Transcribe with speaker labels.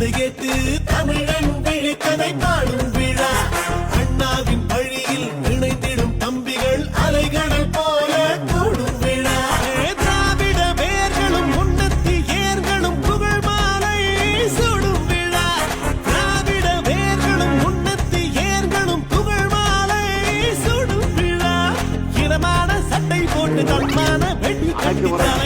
Speaker 1: அது கேட்டு தமிழன் விழித்தனை காணும் விழா. அண்ணாவின் வழியில் இணைந்திடும் தம்பிகள் அலைகடல் போல கூடும் விழா. திராவிட வேர்களும் உன்னத்தி ஏர்களும் புகழ் மாலை சூடும் விழா. திராவிட வேர்களும் உன்னத்தி ஏர்களும் புகழ் மாலை சூடும் விழா. இனமான சட்டை போட்டு தன்மான வெள்ளி கட்டித்தான்